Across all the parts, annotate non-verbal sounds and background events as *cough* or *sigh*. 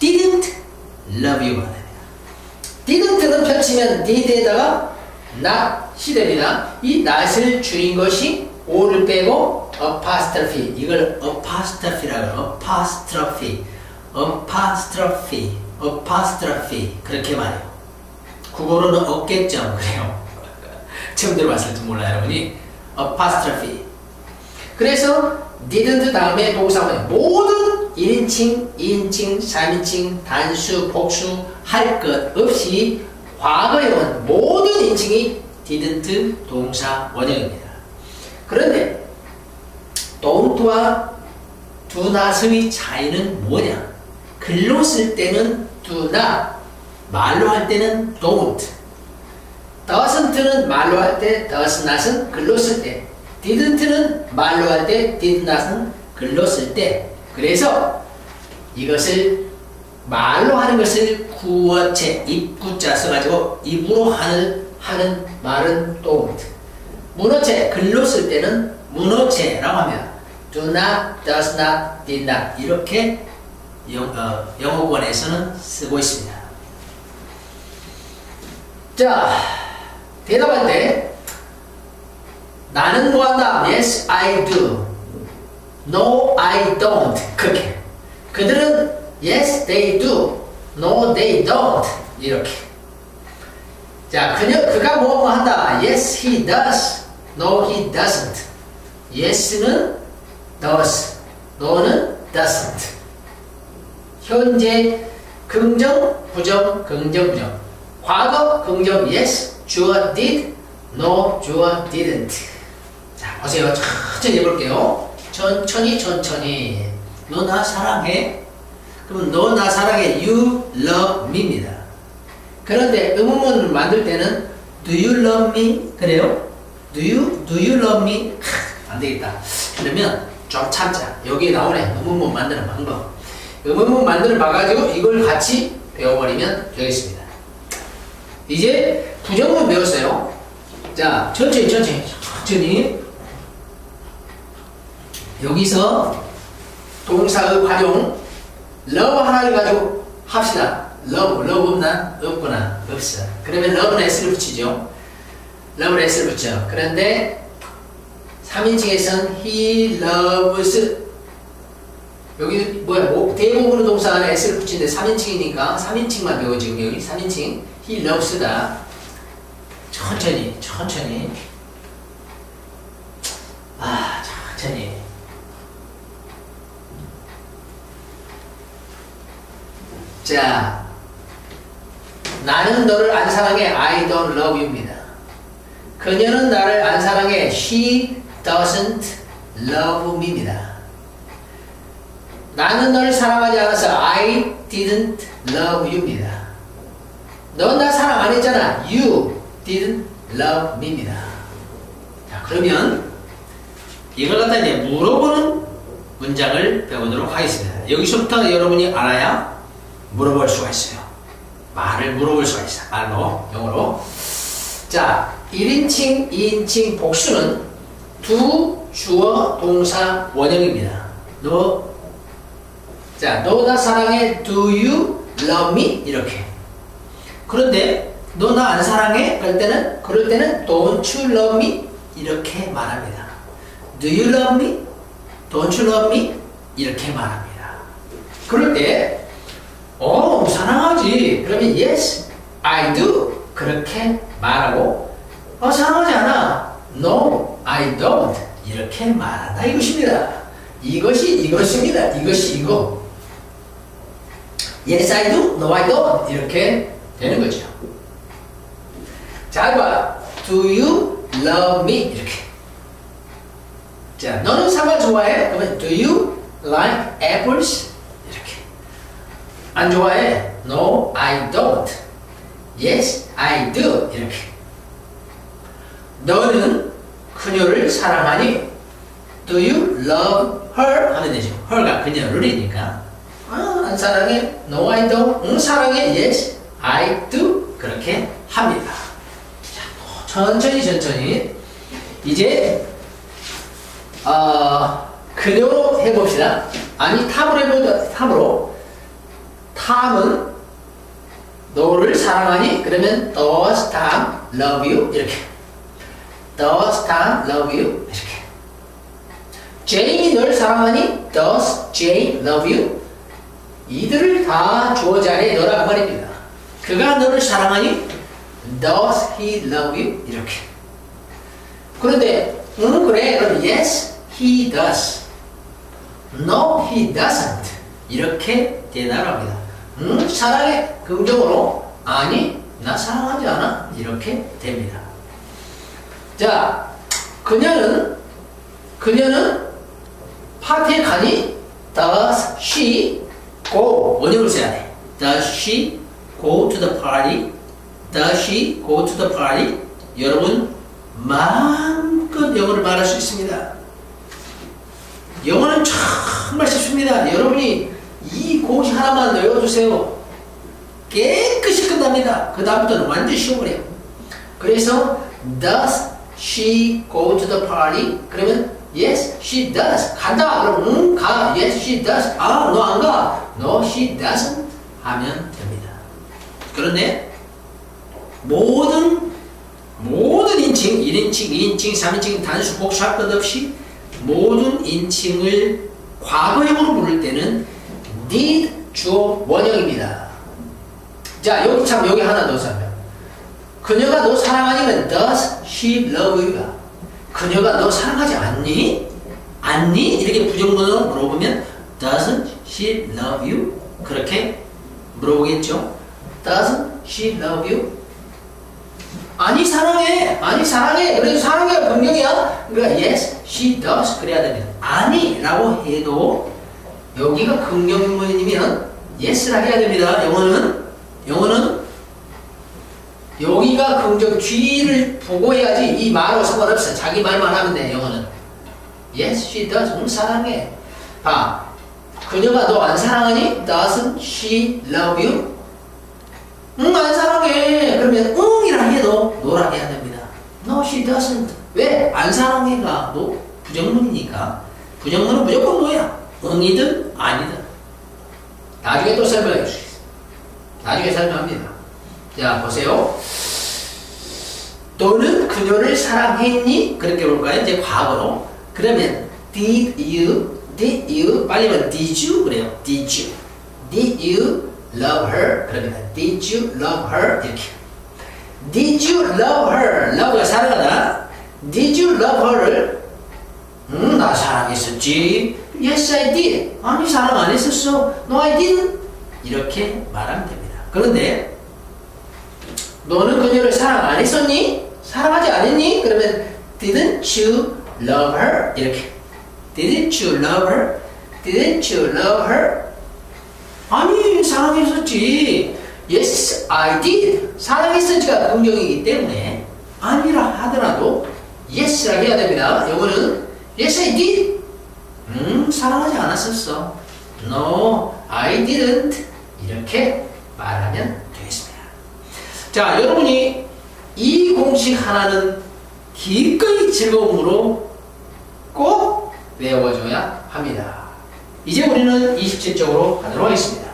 didn't love you가 됩니다. didn't는 펼치면 did에다가 not이 됩니다. 이 not을 줄인 것이 o를 빼고 apostrophe 이걸 apostrophe라고 apostrophe apostrophe apostrophe 그렇게 말해요. 국어로는 없겠죠 그래요. 처음 들어봤을지 몰라요 여러분이 apostrophe 그래서 didn't 다음에 동사원 모든 1인칭, 2인칭, 3인칭, 단수, 복수 할 것 없이 과거형은 모든 인칭이 didn't 동사 원형입니다. 그런데 don't와 do not의 차이는 뭐냐? 글로 쓸 때는 do not, 말로 할 때는 don't. doesn't는 말로 할 때, does not은 글로 쓸 때, didn't는 말로 할 때, did not은 글로 쓸 때. 그래서 이것을 말로 하는 것을 구어체, 입구자 써가지고 입으로 하는, 하는 말은 don't. 문어체, 글로 쓸 때는 문어체라고 합니다. do not, does not, did not 이렇게 영, 어, 영어권에서는 쓰고 있습니다. 자, 대답할 때 나는 뭐 한다? Yes, I do. No, I don't. 그렇게. 그들은 Yes, they do. No, they don't. 이렇게. 자, 그녀, 그가 뭐뭐 한다? Yes, he does. No, he doesn't. Yes는 does. No는 doesn't. 현재 긍정, 부정, 긍정, 부정. 과거 긍정 yes, 주어 did, no 주어 didn't. 자 보세요. 천천히 해볼게요. 천천히 천천히. 너 나 사랑해? 그럼 너 나 사랑해. You love me입니다. 그런데 의문문을 만들 때는 Do you love me? 그래요? Do you Do you love me? 안 되겠다. 그러면 좀 참자. 여기에 나오네. 의문문 만드는 방법. 의문문 만드는 봐가지고 이걸 같이 배워버리면 되겠습니다. 이제 부정문 배웠어요. 자, 천천히, 천천히, 천천히. 여기서 동사의 활용, love 하나를 가지고 합시다. love, love 없나? 없구나. 없어. 그러면 love는 s를 붙이죠. love는 s를 붙여. 그런데 3인칭에서는 he loves 여기 뭐야? 뭐, 대부분의 동사 안에 s를 붙이는데 3인칭이니까 3인칭만 배워 지금 여기 3인칭 he loves다. 천천히 천천히 아 천천히 자 나는 너를 안 사랑해 I don't love you입니다. 그녀는 나를 안 사랑해 she doesn't love me입니다. 나는 너를 사랑하지 않아서 I didn't love you입니다. 넌 나 사랑 안 했잖아. You didn't love me입니다. 자, 그러면 이걸 갖다 이제 물어보는 문장을 배우도록 하겠습니다. 여기서부터 여러분이 알아야 물어볼 수가 있어요. 말을 물어볼 수가 있어. 말로, 영어로. 자, 1인칭, 2인칭 복수는 두 주어 동사 원형입니다. 너, 자, 너 나 사랑해? Do you love me? 이렇게. 그런데 너 나 안 사랑해? 그럴 때는 그럴 때는 don't you love me? 이렇게 말합니다. Do you love me? Don't you love me? 이렇게 말합니다. 그럴 때 어, 사랑하지. 그러면 yes, I do. 그렇게 말하고 어, 사랑하지 않아. No, I don't. 이렇게 말한다 이것입니다. 이것이 이것입니다. 이것이 이거. Yes, I do. No, I don't. 이렇게 되는 거죠. 잘 봐. Do you love me? 이렇게. 자, 너는 사과 좋아해? 그러면 Do you like apples? 안 좋아해? No, I don't. Yes, I do. 이렇게. 너는 그녀를 사랑하니? Do you love her? 하면 되죠. her가 그녀를이니까. 아, 안 사랑해? No, I don't. 응, 사랑해? Yes, I do. 그렇게 합니다. 자, 천천히 천천히. 이제 어, 그대로 해봅시다. 아니 탑으로 해보자. 탑으로. 탐은 너를 사랑하니? 그러면 does Tom love you? 이렇게 does Tom love you? 이렇게 제인이 널 사랑하니? does Jane love you? 이들을 다 주어 자리에 넣으라 그 말입니다. 그가 너를 사랑하니? does he love you? 이렇게 그런데 응 그래 그럼 yes he does no he doesn't 이렇게 대답합니다. 응 사랑해 긍정으로 아니 나 사랑하지 않아 이렇게 됩니다. 자 그녀는 그녀는 파티에 가니 does she go 원형을 써야 돼. does she go to the party? does she go to the party? 여러분 마음껏 영어를 말할 수 있습니다. 영어는 정말 쉽습니다. 여러분이 이 공식 하나만 외워주세요. 깨끗이 끝납니다. 그 다음부터는 완전 쉬워버려요. 그래서 does she go to the party? 그러면 yes, she does. 간다. 그럼 응, 가. yes, she does. 아, 너 안 가. no, she doesn't. 하면 됩니다. 그런데 모든 모든 인칭, 1인칭, 2인칭, 3인칭, 단수, 복수 할 것 없이 모든 인칭을 과거형으로 부를 때는 did 주어 원형입니다. 자, 여기 참 여기 하나 더 설명. 그녀가 너 사랑하니면 does she love you가 그녀가 너 사랑하지 않니? 않니? 이렇게 부정문으로 물어보면 doesn't she love you? 그렇게 물어보겠죠. doesn't she love you? 아니 사랑해 아니 사랑해 그래도 사랑해가 긍정이야 그러니까 yes she does 그래야 됩니다 아니 라고 해도 여기가 긍정문이면 yes라 해야 됩니다 영어는 영어는 여기가 긍정 뒤를 보고 해야지 이 말하고 상관없어 자기 말만 하면 돼 영어는 yes she does 응 사랑해 봐 그녀가 너 안 사랑하니 doesn't she love you 응, 안 사랑해. 그러면 응이라 해도 노라 해야 됩니다. No, she doesn't. 왜? 안 사랑해가 너 부정문이니까. 부정문은 무조건 뭐야? 응이든 아니든. 나중에 또 설명해 주시겠습니다. 나중에 설명합니다. 자, 보세요. 너는 그녀를 사랑했니? 그렇게 볼까요? 이제 과거로. 그러면 did you, did you, 빨리 면 did you 그래요. did you. did you love her 그럽니다. Did you love her? 이렇게. Did you love her? love가 사랑하다. Did you love her를? 음, 나 사랑했었지. Yes, I did. 아니, 사랑 안 했었어. No, I didn't. 이렇게 말하면 됩니다. 그런데 너는 그녀를 사랑 안 했었니? 사랑하지 않았니? 그러면 Didn't you love her? 이렇게. Didn't you love her? Didn't you love her? 아니 사랑했었지. Yes, I did. 사랑했었지가 긍정이기 때문에 아니라 하더라도 yes라 해야 됩니다. 영어는 yes, I did. 음, 사랑하지 않았었어. No, I didn't. 이렇게 말하면 되겠습니다. 자, 여러분이 이 공식 하나는 기꺼이 즐거움으로 꼭 외워줘야 합니다. 이제 우리는 27쪽으로 가도록 하겠습니다.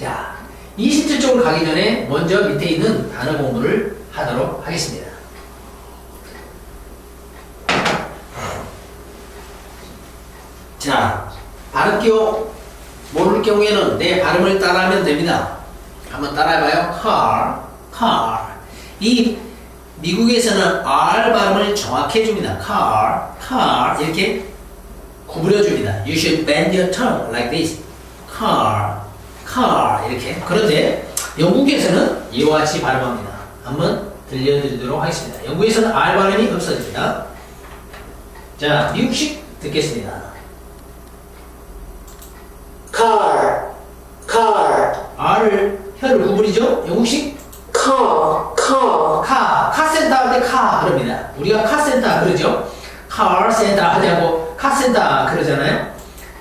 자, 27쪽으로 가기 전에 먼저 밑에 있는 단어 공부를 하도록 하겠습니다. 자, 발음 기억 모를 경우에는 내 발음을 따라하면 됩니다. 한번 따라해봐요. car, car. 이 미국에서는 R 발음을 정확히 해줍니다. car, car 이렇게 구부려줍니다. You should bend your tongue like this. car, car 이렇게. 그런데 영국에서는 이와 같이 발음합니다. 한번 들려드리도록 하겠습니다. 영국에서는 R 발음이 없어집니다. 자, 미국식 듣겠습니다. car, car, R을 혀를 구부리죠. 영국식 car, car, 카, 카센터 할 때 카 그럽니다. 우리가 카센터 그러죠. 카센터 하지 않고 카센터 그러잖아요.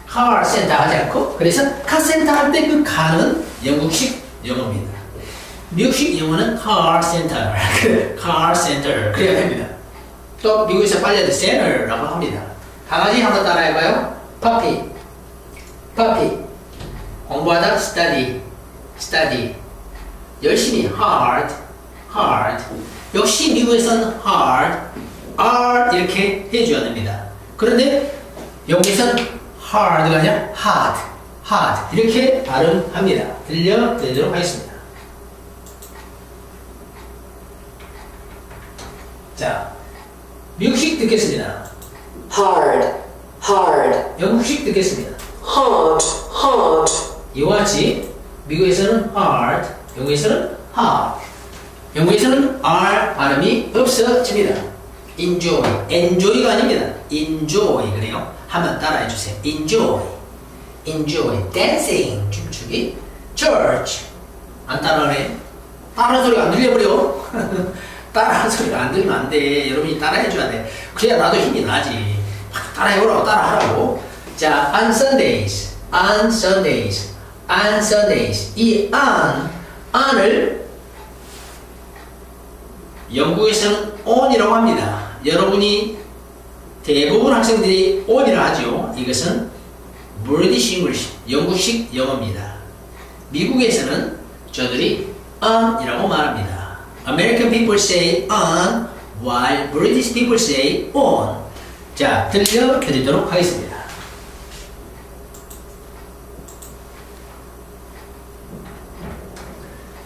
카센터 하지 않고 그래서 카센터 할 때 그 카는 영국식 영어입니다. 미국식 영어는 카센터, 카센터 그래야 됩니다. 또 미국에서 때 센터라고 합니다. 강아지 한번 따라해봐요. 퍼피, puppy. 공부하다 study, study. 열심히 hard, hard. 역시 미국에서는 hard, hard 이렇게 해줘야 됩니다. 그런데 여기서는 hard가 아니라 hard, hard 이렇게 발음합니다. 들려드리도록 하겠습니다. 자, 미국식 듣겠습니다. hard, hard, 영국식 듣겠습니다. hard, hard, 이와 같이 미국에서는 hard, 영국에서는 hard. 영국에서는 R 발음이 없어집니다. enjoy, enjoy가 아닙니다. enjoy 그래요. 한번 따라해 주세요. enjoy, enjoy, dancing 춤추기, church 안 따라하네. 따라하는 소리가 안 들려버려. *laughs* 따라하는 소리가 안 들리면 안 돼. 여러분이 따라해 줘야 돼. 그래야 나도 힘이 나지. 막 따라해보라고 따라하라고. 자, on Sundays, on Sundays, Sundays. 이 on, on을 영국에서는 on이라고 합니다. 여러분이 대부분 학생들이 on이라 하죠. 이것은 British English, 영국식 영어입니다. 미국에서는 저들이 on이라고 말합니다. American people say on, while British people say on. 자, 들려드리도록 하겠습니다.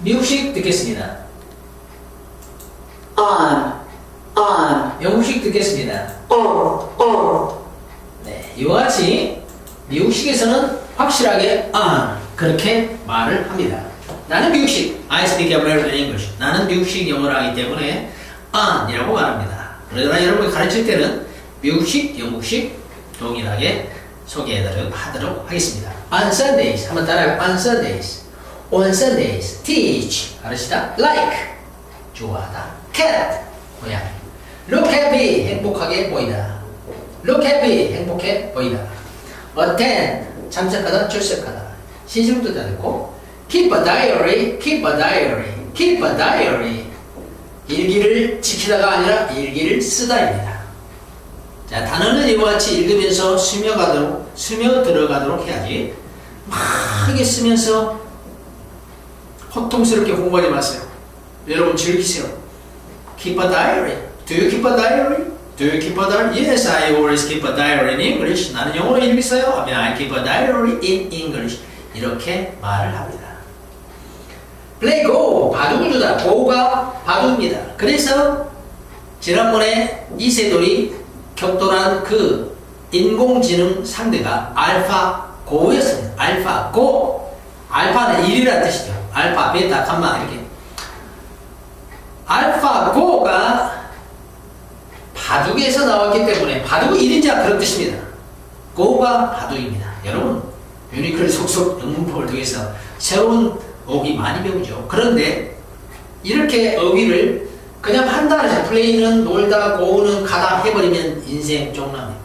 미국식 듣겠습니다. on, on, 영국식 듣겠습니다. on, on, 네, 이와 같이 미국식에서는 확실하게 on 그렇게 말을 합니다. 나는 미국식 I speak American English. 나는 미국식 영어를 하기 때문에 on이라고 말합니다. 그러나 여러분이 가르칠 때는 미국식, 영국식 동일하게 소개하도록 하겠습니다. On Sundays 한번 따라해. On Sundays, on Sundays, teach 가르치다. Like 좋아하다. Cat 고양이. Look happy 행복하게 보이다. Look happy 행복해 보이다. Attend 참석하다 출석하다. 신심도 다르고 Keep a diary, keep a diary, keep a diary. 일기를 지키다가 아니라 일기를 쓰다입니다. 자, 단어는 이와 같이 읽으면서 스며가도록, 스며 들어가도록 해야지. 막 이게 쓰면서 고통스럽게 공부하지 마세요. 여러분 즐기세요. Keep a diary. Do you keep a diary? Do you keep a diary? Yes, I always keep a diary in English. 나는 영어로 일기 써요. 하면 I keep a diary in English. 이렇게 말을 합니다. play go 바둑을 주다 go가 바둑입니다. 그래서 지난번에 이세돌이 격돌한 그 인공지능 상대가 알파 고였습니다. 알파 고 알파는 1이라는 뜻이죠. 알파, 베타, 감마 이렇게 알파 고가 바둑에서 나왔기 때문에 바둑은 1인자 그런 뜻입니다. 고가 바둑입니다. 여러분 유니클 속속 영문법을 통해서 새로운 어휘 많이 배우죠. 그런데 이렇게 어휘를 그냥 한다는 플레이는 놀다 고는 가다 해버리면 인생 쪽납니다.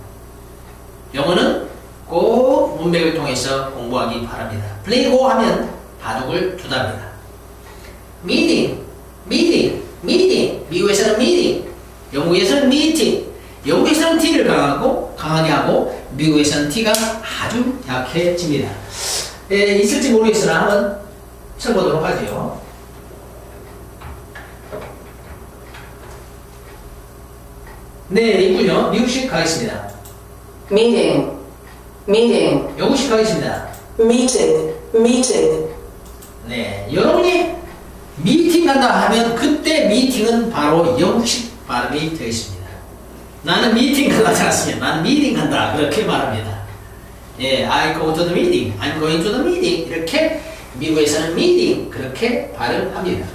영어는 꼭 문맥을 통해서 공부하기 바랍니다. 플레이 고 하면 바둑을 두답니다. 미팅, 미팅, 미팅. 미국에서는 미팅, 영국에서는 미팅. 영국에서는 T를 강하고 강하게 하고 미국에서는 T가 아주 약해집니다. 예, 있을지 모르겠으나 한번 쳐보도록 하죠. 네, 있군요. 미국식 가겠습니다. meeting, meeting, 영국식 가겠습니다. meeting, meeting, 네, 여러분이 미팅 간다 하면 그때 미팅은 바로 영국식 발음이 되겠습니다. 나는 미팅 간다지 않습니다. 나는 미팅 간다. 그렇게 말합니다. 예, I go to the meeting. I'm going to the meeting. 이렇게 미국에서는 meeting 그렇게 발음합니다.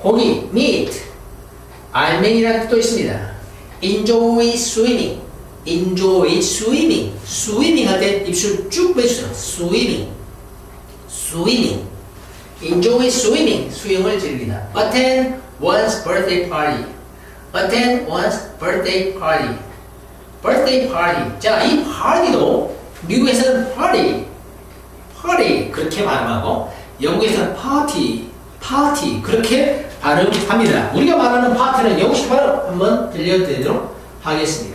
거기 meet, 알맹이라는 뜻도 있습니다. enjoy swimming, enjoy swimming, swimming 할 때 입술 쭉 빼주세요. swimming, swimming, enjoy swimming, 수영을 즐기다. attend one's birthday party, attend one's birthday party, birthday party. 자, 이 party도 미국에서는 party, party 그렇게 발음하고 영국에서는 party, party 그렇게 발음합니다. 우리가 말하는 파티는 영국식 발음 한번 들려드리도록 하겠습니다.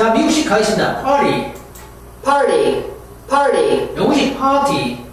자, 미국식 가겠습니다. party. party, party, party. party.